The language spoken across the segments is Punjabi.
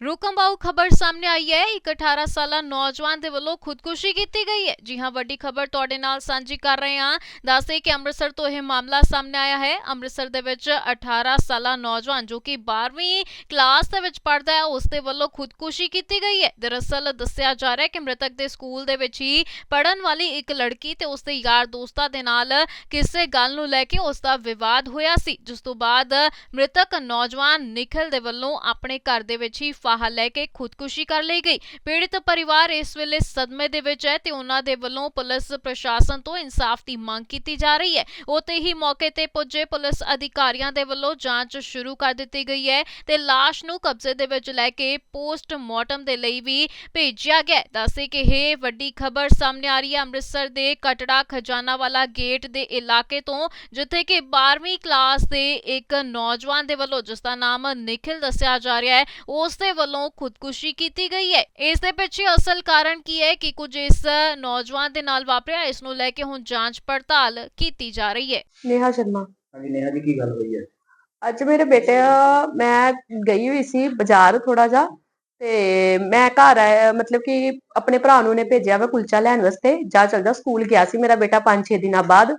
Ruko ਰੁਕਮਬਾਊ ਖਬਰ ਸਾਹਮਣੇ ਆਈ ਹੈ। ਇੱਕ 18 ਸਾਲਾ ਨੌਜਵਾਨ ਦੇ ਵੱਲੋਂ ਖੁਦਕੁਸ਼ੀ ਕੀਤੀ ਗਈ ਹੈ। ਜੀ ਹਾਂ, ਵੱਡੀ ਖਬਰ ਤੁਹਾਡੇ ਨਾਲ ਸਾਂਝੀ ਕਰ ਰਹੇ ਹਾਂ। ਦੱਸਦੇ ਕਿ ਅੰਮ੍ਰਿਤਸਰ ਤੋਂ ਇਹ ਮਾਮਲਾ ਸਾਹਮਣੇ ਆਇਆ ਹੈ। ਅੰਮ੍ਰਿਤਸਰ ਦੇ ਵਿੱਚ 18 ਸਾਲਾ ਨੌਜਵਾਨ ਜੋ ਕਿ 12ਵੀਂ ਕਲਾਸ ਦੇ ਵਿੱਚ ਪੜ੍ਹਦਾ ਹੈ, ਉਸ ਦੇ ਵੱਲੋਂ ਖੁਦਕੁਸ਼ੀ ਕੀਤੀ ਗਈ ਹੈ। ਦਰਅਸਲ ਦੱਸਿਆ ਜਾ ਰਿਹਾ ਹੈ ਕਿ ਮ੍ਰਿਤਕ ਦੇ ਸਕੂਲ ਦੇ ਵਿੱਚ ਹੀ ਪੜਨ ਵਾਲੀ ਇੱਕ ਲੜਕੀ ਤੇ ਉਸ ਦੇ ਯਾਰ ਦੋਸਤਾਂ ਦੇ ਨਾਲ ਕਿਸੇ ਗੱਲ ਨੂੰ ਲੈ ਕੇ ਉਸ ਦਾ ਵਿਵਾਦ ਹੋਇਆ ਸੀ। ਜਿਸ ਤੋਂ ਬਾਅਦ ਮ੍ਰਿਤਕ ਨੌਜਵਾਨ ਨਿਖਿਲ ਦੇ ਵੱਲੋਂ ਆਪਣੇ ਘਰ ਦੇ ਵਿੱਚ ਹੀ ਫਾਹਾ ਲੈ ਕੇ ਖੁਦਕੁਸ਼ੀ ਕਰ ਲਈ ਗਈ। ਪੀੜਿਤ ਪਰਿਵਾਰ ਇਸ ਵੇਲੇ ਸਦਮੇ ਦੇ ਵਿੱਚ ਹੈ ਤੇ ਉਹਨਾਂ ਦੇ ਵੱਲੋਂ ਪੁਲਿਸ ਪ੍ਰਸ਼ਾਸਨ ਤੋਂ ਇਨਸਾਫ ਦੀ ਮੰਗ ਕੀਤੀ ਜਾ ਰਹੀ ਹੈ। ਉਤੇ ਹੀ ਮੌਕੇ ਤੇ ਪੁੱਜੇ ਪੁਲਿਸ ਅਧਿਕਾਰੀਆਂ ਦੇ ਵੱਲੋਂ ਜਾਂਚ ਸ਼ੁਰੂ ਕਰ ਦਿੱਤੀ ਗਈ ਹੈ ਤੇ ਲਾਸ਼ ਨੂੰ ਕਬਜ਼ੇ ਦੇ ਵਿੱਚ ਲੈ ਕੇ ਪੋਸਟਮਾਰਟਮ ਦੇ ਲਈ ਵੀ ਭੇਜਿਆ ਗਿਆ ਹੈ। ਦੱਸੇ ਕਿ ਇਹ ਵੱਡੀ ਖਬਰ ਸਾਹਮਣੇ ਆ ਰਹੀ ਹੈ। ਅੰਮ੍ਰਿਤਸਰ ਦੇ ਕਟੜਾ ਖਜ਼ਾਨਾ ਵਾਲਾ ਗੇਟ ਦੇ ਇਲਾਕੇ ਤੋਂ, ਜਿੱਥੇ ਕਿ 12ਵੀਂ ਕਲਾਸ ਦੇ ਇੱਕ ਨੌਜਵਾਨ ਦੇ ਵੱਲੋਂ ਜਿਸ ਦਾ ਨਾਮ ਨਿਖਿਲ ਦੱਸਿਆ ਜਾ ਰਿਹਾ ਹੈ, ਉਸ ਦੇ ਵੱਲੋਂ ਖੁਦਕੁਸ਼ੀ ਕੀਤੀ ਗਈ ਹੈ। ਇਸ ਦੇ ਪਿੱਛੇ ਅਸਲ ਕਾਰਨ ਕੀ ਹੈ ਕਿ ਕੁਝ ਇਸ ਨੌਜਵਾਨ ਦੇ ਨਾਲ ਵਾਪਰਿਆ। ਇਸ ਨੂੰ ਲੈ ਕੇ ਹੁਣ ਜਾਂਚ ਪੜਤਾਲ ਕੀਤੀ ਜਾ ਰਹੀ ਹੈ। ਨੇਹਾ ਸ਼ਰਮਾ। ਹਾਂਜੀ ਨੇਹਾ ਜੀ ਕੀ ਗੱਲ ਹੋਈ ਹੈ? ਅੱਜ ਮੇਰੇ ਬੇਟੇ ਮੈਂ ਗਈ ਹੋਈ ਸੀ ਬਾਜ਼ਾਰ ਥੋੜਾ ਜਿਹਾ ਤੇ ਮੈਂ ਘਰ ਆਇਆ ਮਤਲਬ ਕਿ ਆਪਣੇ ਭਰਾ ਨੂੰ ਨੇ ਭੇਜਿਆ ਵਾ ਕੁਲਚਾ ਲੈਣ ਵਾਸਤੇ। ਜਾ ਚਲ ਜਾ ਸਕੂਲ ਗਿਆ ਸੀ ਮੇਰਾ ਬੇਟਾ 5-6 ਦਿਨਾਂ ਬਾਅਦ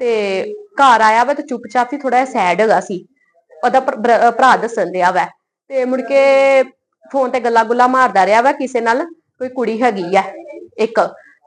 ਤੇ ਘਰ ਆਇਆ ਵਾ ਤੇ ਚੁੱਪਚਾਪ ਹੀ ਥੋੜਾ ਸੈਡ ਹੈਗਾ ਸੀ। ਉਹਦਾ ਭਰ- ਦੱਸਣ ਰਿਹਾ ਵਾ ਤੇ ਮੁੜ ਕੇ ਫੋਨ ਤੇ ਗੱਲਾਂ ਗੁੱਲਾਂ ਮਾਰਦਾ ਰਿਹਾ ਵਾ ਕਿਸੇ ਨਾਲ, ਕੋਈ ਕੁੜੀ ਹੈਗੀ ਆ, ਇੱਕ,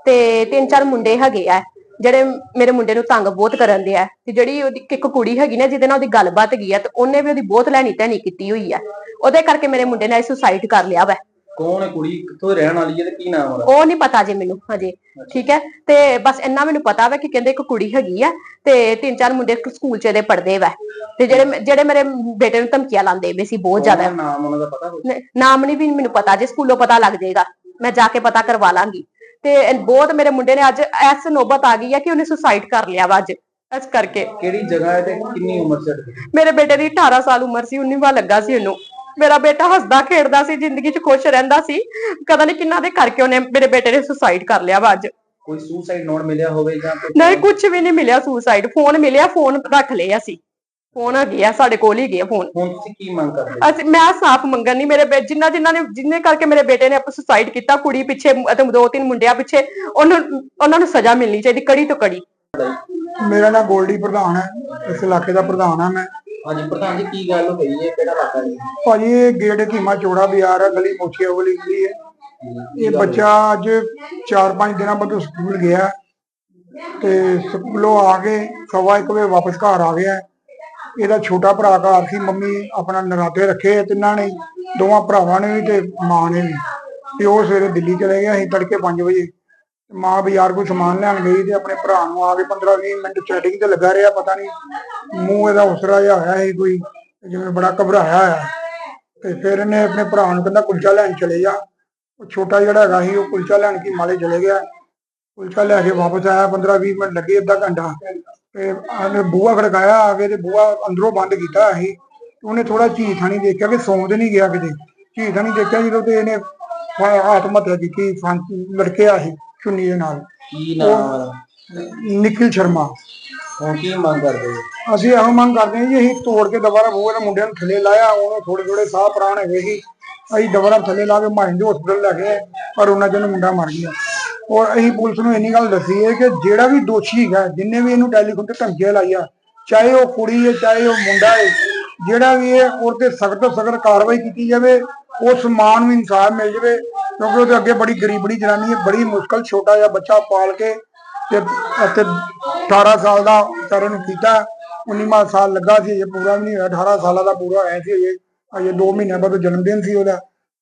ਤੇ ਤਿੰਨ ਚਾਰ ਮੁੰਡੇ ਹੈਗੇ ਆ, ਜਿਹੜੇ ਮੇਰੇ ਮੁੰਡੇ ਨੂੰ ਤੰਗ ਬਹੁਤ ਕਰਨ ਦੇ ਆ, ਤੇ ਜਿਹੜੀ ਉਹਦੀ ਇੱਕ ਕੁੜੀ ਹੈਗੀ ਨਾ, ਜਿਹਦੇ ਨਾਲ ਉਹਦੀ ਗੱਲਬਾਤ ਹੈਗੀ ਆ, ਤੇ ਉਹਨੇ ਵੀ ਉਹਦੀ ਬਹੁਤ ਲੈਣੀ ਧੈਣੀ ਕੀਤੀ ਹੋਈ ਆ, ਉਹਦੇ ਕਰਕੇ ਮੇਰੇ ਮੁੰਡੇ ਨੇ ਸੁਸਾਈਡ ਕਰ ਲਿਆ ਵਾ। ਕੌਣ ਹੈ ਕੁੜੀ? ਕਿੱਥੋਂ ਰਹਿਣ ਵਾਲੀ ਹੈ ਤੇ ਕੀ ਨਾਮ ਉਹਦਾ? ਉਹ ਨਹੀਂ ਪਤਾ ਜੇ ਮੈਨੂੰ ਹਜੇ। ਠੀਕ ਹੈ? ਤੇ ਬਸ ਇੰਨਾ ਮੈਨੂੰ ਪਤਾ ਵਾ ਕਿ ਕਹਿੰਦੇ ਇੱਕ ਕੁੜੀ ਹੈਗੀ ਆ ਤੇ ਤਿੰਨ ਚਾਰ ਮੁੰਡੇ ਸਕੂਲ ਚ ਇਹਦੇ ਪੜਦੇ ਵਾ। ਤੇ ਜਿਹੜੇ ਜਿਹੜੇ ਮੇਰੇ ਬੇਟੇ ਨੂੰ ਧਮਕੀਆਂ ਲਾਉਂਦੇ ਵੇ ਸੀ ਬਹੁਤ ਜ਼ਿਆਦਾ। ਨਾਮ ਉਹਨਾਂ ਦਾ ਪਤਾ? ਨ- ਨਾਮ ਨਹੀਂ ਵੀ ਮੈਨੂੰ ਪਤਾ ਜੇ ਸਕੂਲੋਂ ਪਤਾ ਲੱਗ ਜਾਏਗਾ ਮੈਂ ਜਾ ਕੇ ਪਤਾ ਕਰਵਾ ਲਾਂਗੀ। ਤੇ ਬਹੁਤ ਮੇਰੇ ਮੁੰਡੇ ਨੇ ਅੱਜ ਐਸ ਨੋਬਤ ਆ ਗਈ ਹੈ ਕਿ ਉਹਨੇ ਸੁਸਾਈਡ ਕਰ ਲਿਆ ਵਾ ਅੱਜ ਇਸ ਕਰਕੇ। ਕਿਹੜੀ ਜਗ੍ਹਾ ਹੈ ਤੇ ਕਿੰਨੀ ਉਮਰ ਉਹਦੀ? ਮੇਰੇ ਬੇਟੇ ਦੀ 18 ਸਾਲ ਉਮਰ ਸੀ 19ਵਾਂ ਲੱਗਾ ਸੀ ਉਹਨੂੰ। ਮੇਰਾ ਬੇਟਾ ਹੱਸਦਾ ਖੇਡਦਾ ਸੀ ਜ਼ਿੰਦਗੀ 'ਚ ਖੁਸ਼ ਰਹਿੰਦਾ ਸੀ। ਪਤਾ ਨਹੀਂ ਕਿੰਨਾ ਦੇ ਕਰਕੇ ਉਹਨੇ ਮੇਰੇ ਬੇਟੇ ਨੇ ਸੁਸਾਈਡ ਕਰ ਲਿਆ ਵਾ ਅੱਜ। ਕੋਈ ਸੁਸਾਈਡ ਨੋਟ ਮਿਲਿਆ ਹੋਵੇ ਜਾਂ ਕੋਈ ਨਹੀਂ ਕੁਝ ਵੀ ਨਹੀਂ ਮਿਲਿਆ ਸੁਸਾਈਡ ਫੋਨ ਮਿਲਿਆ ਫੋਨ ਰੱਖ ਲਏ ਅਸੀਂ। ਫੋਨ ਆ ਸਾਡੇ ਕੋਲ ਹੀ ਗਏ ਫੋਨ ਹੁਣ ਤੁਸੀਂ ਕੀ ਮੰਗ ਕਰਦੇ ਹੋ? ਅਸੀਂ ਮੈਂ ਸਾਫ਼ ਮੰਗਣ ਨਹੀਂ ਮੇਰੇ ਬੇ ਜਿੰਨਾ ਜਿਨ੍ਹਾਂ ਨੇ ਜਿੰਨੇ ਕਰਕੇ ਮੇਰੇ ਬੇਟੇ ਨੇ ਆਪਣਾ ਸੁਸਾਈਡ ਕੀਤਾ ਕੁੜੀ ਪਿੱਛੇ ਅਤੇ ਦੋ ਤਿੰਨ ਮੁੰਡਿਆਂ ਪਿੱਛੇ ਉਹਨਾਂ ਉਹਨਾਂ ਨੂੰ ਸਜ਼ਾ ਮਿਲਣੀ ਚਾਹੀਦੀ ਕੜੀ ਤੋਂ ਕੜੀ। ਮੇਰਾ ਨਾਮ ਗੋਲਡੀ ਪ੍ਰਧਾਨ ਹੈ ਇਸ ਇਲਾਕੇ ਦਾ ਪ੍ਰਧਾਨ ਹਾਂ ਮੈਂ। ਹਾਂਜੀ ਪ੍ਰਧਾਨ ਜੀ ਕੀ ਗੱਲ ਹੋਈ ਹੈ? ਕਿਹੜਾ ਇਲਾਕਾ ਹੈ ਭਾਜੀ ਇਹ ਗੇਟ ਕੀਮਾ ਚੋੜਾ ਬਾਜ਼ਾਰ ਹੈ ਗਲੀ ਮੋਚੀਆ ਵਾਲੀ ਗਲੀ ਹੈ ਇਹ ਬੱਚਾ ਅੱਜ 4-5 ਦਿਨਾਂ ਬਾਅਦ ਸਕੂਲ ਗਿਆ ਤੇ ਸਕੂਲੋਂ ਆ ਕੇ ਸਵਾ ਇੱਕ ਵਜੇ ਵਾਪਸ ਘਰ ਆ ਗਿਆ। ਇਹਦਾ ਛੋਟਾ ਭਰਾ ਘਰ ਸੀ ਮੰਮੀ ਆਪਣਾ ਨਰਾਤੇ ਰੱਖੇ ਆ ਤਿੰਨਾਂ ਨੇ ਦੋਵਾਂ ਭਰਾਵਾਂ ਨੇ ਵੀ ਤੇ ਮਾਂ ਨੇ ਵੀ। ਤੇ ਉਹ ਸਵੇਰੇ ਦਿੱਲੀ ਚਲੇ ਗਿਆ ਸੀ ਤੜਕੇ 5 ਵਜੇ ਮਾਂ ਬਾਜ਼ਾਰ ਕੋਈ ਸਮਾਨ ਲੈਣ ਗਈ ਤੇ ਆਪਣੇ ਭਰਾ ਨੂੰ ਆ ਕੇ 15-20 ਮਿੰਟ ਚੈਟਿੰਗ ਤੇ ਲੱਗਾ ਰਿਹਾ, ਪਤਾ ਨਹੀਂ ਮੂੰਹ ਇਹਦਾ ਉਸਰਾ ਜਿਹਾ ਹੋਇਆ ਸੀ ਕੋਈ ਜਿਵੇਂ ਬੜਾ ਘਬਰਾਇਆ ਹੋਇਆ। ਤੇ ਫਿਰ ਇਹਨੇ ਆਪਣੇ ਭਰਾ ਨੂੰ ਕਹਿੰਦਾ ਕੁਲਚਾ ਲੈਣ ਚਲੇ ਜਾ। ਉਹ ਛੋਟਾ ਜਿਹੜਾ ਹੈਗਾ ਸੀ, ਉਹ ਕੁਲਚਾ ਲੈਣ ਕੀ ਮਾਲੇ ਚਲੇ ਗਿਆ। ਕੁਲਚਾ ਲੈ ਕੇ ਵਾਪਸ ਆਇਆ 15-20 ਮਿੰਟ ਲੱਗੇ ਅੱਧਾ ਘੰਟਾ। ਤੇ ਉਹਨੇ ਬੂਹਾ ਖੜਕਾਇਆ ਆ ਕੇ ਤੇ ਬੂਹਾ ਅੰਦਰੋਂ ਬੰਦ ਕੀਤਾ ਸੀ। ਉਹਨੇ ਥੋੜਾ ਝੀਠ ਨਹੀਂ ਦੇਖਿਆ ਕਿ ਸੌਂਦ ਤੇ ਨਹੀਂ ਗਿਆ ਕਿਤੇ। ਝੀਠ ਨਹੀਂ ਦੇਖਿਆ ਜਦੋਂ ਤੇ ਇਹਨੇ ਆਤਮ ਹੱਤਿਆ ਕੀਤੀ, ਫਾਂਸੀ, ਲੜਕਿਆ ਸੀ। ਚੁੰਨੀ ਦੇ ਨਾਲ। ਕੀ ਨਾਮ ਉਹਦਾ? ਨਿਖਿਲ ਸ਼ਰਮਾ। ਹੁਣ ਕੀ ਮੰਗ ਕਰਦੇ ਹੋ ਅਸੀਂ ਇਹੋ ਮੰਗ ਕਰਦੇ ਹਾਂ ਜੀ ਅਸੀਂ ਤੋੜ ਕੇ ਦੁਬਾਰਾ ਬੂਹੇ ਦੇ ਮੁੰਡਿਆਂ ਨੂੰ ਥੱਲੇ ਲਾਇਆ ਉਹਨੇ ਥੋੜੇ ਥੋੜੇ ਸਾਹ ਪ੍ਰਾਣ ਹੈਗੇ ਸੀ। ਅਸੀਂ ਦੁਬਾਰਾ ਥੱਲੇ ਲਾ ਕੇ ਮਾਇੰਦ ਹਸਪੀਟਲ ਲੈ ਗਏ ਪਰ ਉਹਨਾਂ ਚੋਂ ਮੁੰਡਾ ਮਰ ਗਿਆ। ਔਰ ਅਸੀਂ ਪੁਲਿਸ ਨੂੰ ਇੰਨੀ ਗੱਲ ਦੱਸੀ ਹੈ ਕਿ ਜਿਹੜਾ ਵੀ ਦੋਸ਼ੀ ਹੈਗਾ ਜਿੰਨੇ ਵੀ ਇਹਨੂੰ ਟੈਲੀਫੋਨ ਤੇ ਧਮਕੀਆਂ ਲਾਈਆਂ ਚਾਹੇ ਉਹ ਕੁੜੀ ਹੈ ਚਾਹੇ ਉਹ ਮੁੰਡਾ ਹੈ ਜਿਹੜਾ ਵੀ ਹੈ ਉਹ ਤੇ ਸਖਤ ਤੋਂ ਸਖਤ ਕਾਰਵਾਈ ਕੀਤੀ ਜਾਵੇ ਉਸ ਮਾਂ ਨੂੰ ਇਨਸਾਫ ਮਿਲ ਜਾਵੇ ਕਿਉਂਕਿ ਉਹਦੇ ਅੱਗੇ ਬੜੀ ਗਰੀਬੜੀ ਜਨਾਨੀ ਹੈ, ਬੜੀ ਮੁਸ਼ਕਲ ਛੋਟਾ ਜਿਹਾ ਬੱਚਾ ਪਾਲ ਕੇ ਤੇ ਅਤੇ 18 ਸਾਲ ਦਾ ਵਿਚਾਰੇ ਨੂੰ ਕੀਤਾ। 19ਵਾਂ ਸਾਲ ਲੱਗਾ ਸੀ ਇਹ ਪੂਰਾ ਵੀ ਨਹੀਂ ਹੋਇਆ। 18 ਸਾਲਾਂ ਦਾ ਪੂਰਾ ਹੋਇਆ ਸੀ ਇਹ ਅਜੇ 2 ਮਹੀਨਿਆਂ ਬਾਅਦ ਜਨਮ ਦਿਨ ਸੀ ਉਹਦਾ।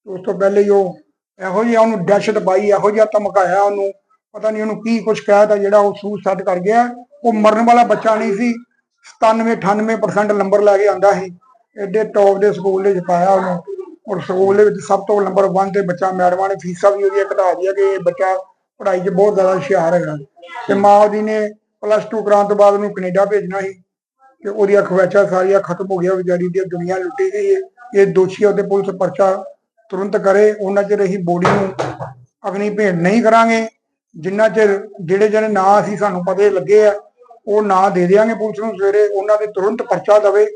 ਉਸ ਤੋਂ ਪਹਿਲੇ ਹੀ ਉਹ ਇਹੋ ਜਿਹਾ ਉਹਨੂੰ ਦਹਿਸ਼ਤ ਪਾਈ, ਇਹੋ ਜਿਹਾ ਧਮਕਾਇਆ ਉਹਨੂੰ। ਪਤਾ ਨਹੀਂ ਉਹਨੂੰ ਕੀ ਕੁਝ ਕਹਿਤਾ ਜਿਹੜਾ ਉਹ ਸੂਸਾਈਡ ਕਰ ਗਿਆ। ਉਹ ਮਰਨ ਵਾਲਾ ਬੱਚਾ ਨਹੀਂ ਸੀ। 97 98% ਨੰਬਰ ਲੈ ਕੇ ਆਂਦਾ ਸੀ। ਐਡੇ ਟੌਪ ਦੇ ਸਕੂਲ ਦੇ ਵਿੱਚ ਪਾਇਆ ਉਹਨੂੰ। ਔਰ ਸਕੂਲ ਦੇ ਵਿੱਚ ਸਭ ਤੋਂ ਨੰਬਰ 1 ਤੇ ਬੱਚਾ ਮੈਡਮਾਂ ਨੇ ਫੀਸਾਂ ਵੀ ਉਹਦੀਆਂ ਘਟਾ ਦਿੱਤੀਆਂ ਕਿ ਇਹ ਬੱਚਾ ਪੜ੍ਹਾਈ 'ਚ ਬਹੁਤ ਜ਼ਿਆਦਾ ਹੁਸ਼ਿਆਰ ਹੈਗਾ। ਤੇ ਮਾਂ ਉਹਦੀ ਨੇ ਪਲੱਸ 2 ਕਰਾਉਣ ਤੋਂ ਬਾਅਦ ਉਹਨੂੰ ਕੈਨੇਡਾ ਭੇਜਣਾ ਸੀ ਤੇ ਉਹਦੀਆਂ ਖਵਾਇਸ਼ਾਂ ਸਾਰੀਆਂ ਖਤਮ ਹੋ ਗਿਆ ਵਿਚਾਰੀ ਦੀ ਦੁਨੀਆ ਲੁੱਟੀ ਗਈ ਹੈ। ਇਹ ਦੋਸ਼ੀ ਉਹਦੇ ਪੁਲਿਸ ਪਰਚਾ ਤੁਰੰਤ ਕਰੇ, ਉਹਨਾਂ ਚਿਰ ਅਸੀਂ ਬੋਡੀ ਨੂੰ ਅਗਨੀ ਭੇਟ ਨਹੀਂ ਕਰਾਂਗੇ। ਜਿੰਨਾ ਚਿਰ ਜਿਹੜੇ ਜਿਹੜੇ ਨਾਂ ਅਸੀਂ ਸਾਨੂੰ ਪਤੇ ਲੱਗੇ ਆ, ਉਹ ਨਾਂ ਦੇ ਦਿਆਂਗੇ ਪੁਲਿਸ ਨੂੰ ਸਵੇਰੇ। ਉਹਨਾਂ ਦੇ ਤੁਰੰਤ ਪਰਚਾ ਦਵੇ।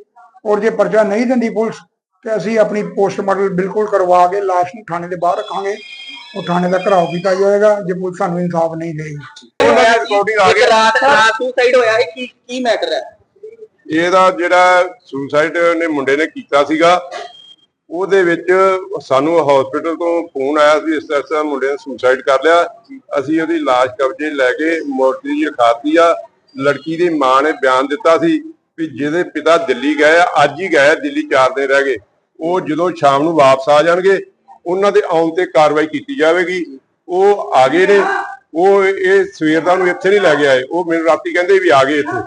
ਔਰ ਜੇ ਪਰਚਾ ਨਹੀਂ ਦਿੰਦੀ ਪੁਲਿਸ ਤੇ ਅਸੀਂ ਆਪਣੀ ਪੋਸਟਮਾਰਟਮ ਬਿਲਕੁਲ ਕਰਵਾ ਕੇ ਲਾਸ਼ ਨੂੰ ਥਾਣੇ ਦੇ ਬਾਹਰ ਰੱਖਾਂਗੇ। ਉਹ ਥਾਣੇ ਦਾ ਘਰਾਓ ਕੀਤਾ ਜਾਏਗਾ ਜੇ ਪੁਲਿਸ ਸਾਨੂੰ ਇਨਸਾਫ ਨਹੀਂ ਦੇਗੀ ਇੱਕ ਰਾਤ ਰਾਤ ਸੁਸਾਈਡ ਹੋਇਆ ਇਹ ਕੀ ਕੀ ਮੈਟਰ ਹੈ? ਇਹਦਾ ਜਿਹੜਾ ਸੁਸਾਈਡ ਨੇ ਮੁੰਡੇ ਨੇ ਕੀਤਾ ਸੀਗਾ ਉਹਦੇ ਵਿੱਚ ਸਾਨੂੰ ਹਸਪੀਟਲ ਤੋਂ ਫੋਨ ਆਇਆ ਸੀ ਇਸ ਤਰ੍ਹਾਂ ਮੁੰਡੇ ਨੇ ਸੁਸਾਈਡ ਕਰ ਲਿਆ। ਅਸੀਂ ਉਹਦੀ ਲਾਸ਼ ਕਬਜ਼ੇ ਲੈ ਕੇ ਮੋਰਚਰੀ 'ਚ ਰਖਾਤੀ ਆ। ਲੜਕੀ ਦੀ ਮਾਂ ਨੇ ਬਿਆਨ ਦਿੱਤਾ ਸੀ ਵੀ ਜਿਹਦੇ ਪਿਤਾ ਦਿੱਲੀ ਗਏ ਆ ਅੱਜ ਹੀ ਗਏ ਆ, ਦਿੱਲੀ 4 ਦਿਨ ਰਹਿ ਗਏ। ਉਹ ਜਦੋਂ ਸ਼ਾਮ ਨੂੰ ਵਾਪਸ ਆ ਜਾਣਗੇ ਉਹਨਾਂ ਦੇ ਆਉਣ ਤੇ ਕਾਰਵਾਈ ਕੀਤੀ ਜਾਵੇਗੀ। ਉਹ ਆ ਗਏ ਨੇ ਉਹ ਇਹ ਸਵੇਰ ਦਾ ਨੂੰ ਇੱਥੇ ਨਹੀਂ ਲੈ ਕੇ ਆਏ। ਉਹ ਮੈਨੂੰ ਰਾਤੀ ਕਹਿੰਦੇ ਵੀ ਆ ਗਏ ਇੱਥੇ।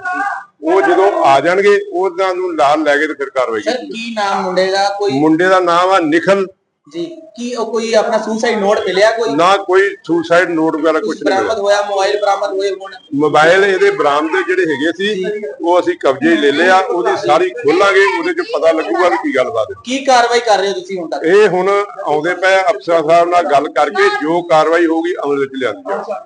ਉਹ ਜਦੋਂ ਆ ਜਾਣਗੇ ਉਹਨਾਂ ਨੂੰ ਨਾਲ ਲੈ ਕੇ ਤੇ ਫਿਰ ਕਾਰਵਾਈ ਸਰ ਕੀਤੀ ਕੀ ਨਾਮ ਮੁੰਡੇ ਦਾ? ਕੋਈ ਮੁੰਡੇ ਦਾ ਨਾਮ ਆ ਨਿਖਲ। ਜੀ ਕੀ ਉਹ ਕੋਈ ਆਪਣਾ ਸੁਸਾਈਡ ਨੋਟ ਮਿਲਿਆ ਕੋਈ? ਨਾ ਕੋਈ ਸੁਸਾਈਡ ਨੋਟ ਵਗੈਰਾ ਕੁਝ ਨਹੀਂ ਬਰਾਮਦ ਹੋਇਆ ਮੋਬਾਈਲ ਬਰਾਮਦ ਹੋਏ ਹੋਣ? ਮੋਬਾਈਲ ਇਹਦੇ ਬਰਾਮਦੇ ਜਿਹੜੇ ਹੈਗੇ ਸੀ ਉਹ ਅਸੀਂ ਕਬਜ਼ੇ ਲੈ ਲਿਆ ਉਹਦੀ ਸਾਰੀ ਖੋਲਾਂਗੇ ਉਹਦੇ 'ਚ ਪਤਾ ਲੱਗੂਗਾ ਵੀ ਕੀ ਗੱਲਬਾਤ ਹੈ। ਕੀ ਕਾਰਵਾਈ ਕਰ ਰਹੇ ਹੋ ਤੁਸੀਂ ਹੁਣ ਤੱਕ? ਇਹ ਹੁਣ ਆਉਂਦੇ ਪਏ ਅਫਸਰ ਸਾਹਿਬ ਨਾਲ ਗੱਲ ਕਰਕੇ ਜੋ ਕਾਰਵਾਈ ਹੋਊਗੀ ਅਮਲ ਵਿੱਚ ਲਿਆਂਦੀ ਜਾਊਗੀ।